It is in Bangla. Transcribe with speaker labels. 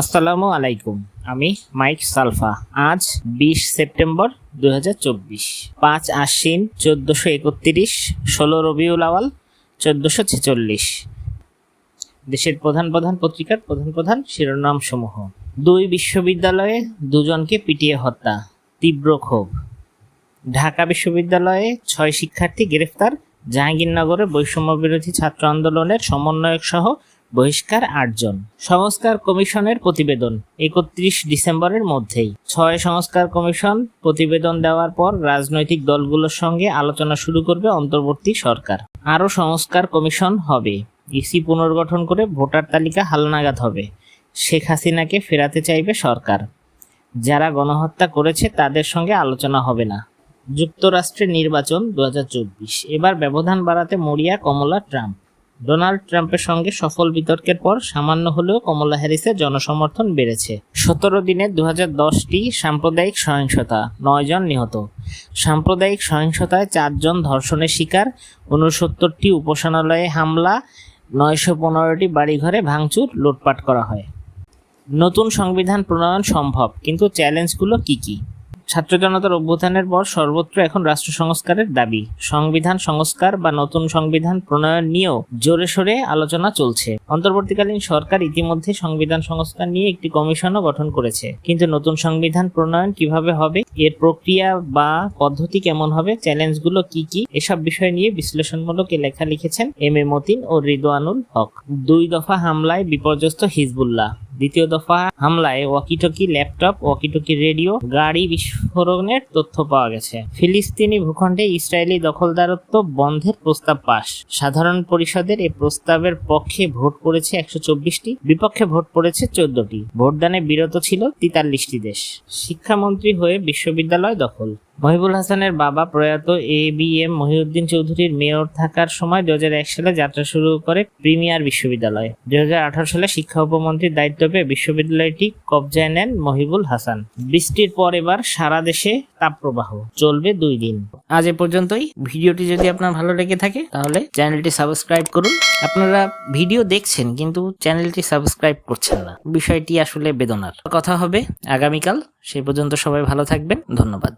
Speaker 1: আসসালামু আলাইকুম, আমি মাইক সালফা। আজ বিশ সেপ্টেম্বর দু পাঁচ আশ্বিন চোদ্দোশো একত্রিশ, ষোলো রবিউল আওয়াল চোদ্দোশো ছেচল্লিশ। দেশের প্রধান প্রধান পত্রিকার প্রধান প্রধান শিরোনাম সমূহ দুই বিশ্ববিদ্যালয়ে দুজনকে পিটিয়ে হত্যা, তীব্র ক্ষোভ। ঢাকা বিশ্ববিদ্যালয়ে ছয় শিক্ষার্থী গ্রেফতার, জাহাঙ্গীরনগরে বৈষম্য বিরোধী ছাত্র আন্দোলনের সমন্বয়ক সহ বহিষ্কার আটজন। সংস্কার কমিশনের প্রতিবেদন একত্রিশ ডিসেম্বরের মধ্যেই। ছয় সংস্কার কমিশন প্রতিবেদন দেওয়ার পর রাজনৈতিক দলগুলোর সঙ্গে আলোচনা শুরু করবে অন্তর্বর্তী সরকার। আরও সংস্কার কমিশন হবে। ইসি পুনর্গঠন করে ভোটার তালিকা হালনাগাদ হবে। শেখ হাসিনাকে ফেরাতে চাইবে সরকার। যারা গণহত্যা করেছে তাদের সঙ্গে আলোচনা হবে না। যুক্তরাষ্ট্রের নির্বাচন দু হাজার চব্বিশ। এবার ব্যবধান বাড়াতে মরিয়া কমলা ট্রাম্প। ডোনাল্ড ট্রাম্পের সঙ্গে সফল বিতর্কের পর সামান্য হলেও কমলা হ্যারিসের জনসমর্থন বেড়েছে। সতেরো দিনে দু দশটি সাম্প্রদায়িক সহিংসতা, নয় জন নিহত। সাম্প্রদায়িক সহিংসতায় চারজন ধর্ষণের শিকার উনসত্তরটি উপাসনালয়ে হামলা, নয়শো পনেরোটি বাড়িঘরে ভাঙচুর, লুটপাট করা হয়। নতুন সংবিধান প্রণয়ন সম্ভব, কিন্তু চ্যালেঞ্জগুলো কি কি? ছাত্র জনতার অভ্যুত্থানের পর সর্বত্র এখন রাষ্ট্র সংস্কারের দাবি। সংবিধান সংস্কার বা নতুন সংবিধান প্রণয়ন নিয়েও জোরে সোরে আলোচনা চলছে। অন্তর্বর্তীকালীন সরকার ইতিমধ্যে সংবিধান সংস্কার নিয়ে একটি কমিশনও গঠন করেছে। কিন্তু নতুন সংবিধান প্রণয়ন কীভাবে হবে, এর প্রক্রিয়া বা পদ্ধতি কেমন হবে, চ্যালেঞ্জগুলো কি কি, এসব বিষয় নিয়ে বিশ্লেষণমূলক লেখা লিখেছেন এম এ মতিন ও রিদওয়ানুল হক। দুই দফা হামলায় বিপর্যস্ত হিজবুল্লাহ। দ্বিতীয় দফা হামলায় ওয়াকিটকি ল্যাপটপ, ওয়াকিটকি রেডিও, গাড়ি বিস্ফোরণের তথ্য পাওয়া গেছে। ফিলিস্তিনি ভূখণ্ডে ইসরায়েলি দখলদারত্ব বন্ধের প্রস্তাব পাশ সাধারণ পরিষদের এই প্রস্তাবের পক্ষে ভোট পড়েছে একশো চব্বিশটি, বিপক্ষে ভোট পড়েছে চোদ্দটি। ভোটদানে বিরত ছিল তেতাল্লিশটি দেশ। শিক্ষামন্ত্রী হয়ে বিশ্ববিদ্যালয় দখল। মহিবুল হাসানের বাবা প্রয়াত এ বি এম মহিউদ্দিন চৌধুরীর মেয়র থাকার সময় দুই হাজার এক সালে যাত্রা শুরু করে প্রিমিয়ার বিশ্ববিদ্যালয়। দুই হাজার আঠারো সালে শিক্ষা উপমন্ত্রীর দায়িত্ব পেয়ে বিশ্ববিদ্যালয়টি কবজায় নেন মহিবুল হাসান। বৃষ্টির পর এবার সারা দেশে তাপপ্রবাহ চলবে দুই দিন। আজ এ পর্যন্তই। ভিডিওটি যদি আপনার ভালো লেগে থাকে তাহলে চ্যানেলটি সাবস্ক্রাইব করুন। আপনারা ভিডিও দেখছেন কিন্তু চ্যানেলটি সাবস্ক্রাইব করছেন না। বিষয়টি আসলে বেদনার। কথা হবে আগামীকাল। সেই পর্যন্ত সবাই ভালো থাকবেন। ধন্যবাদ।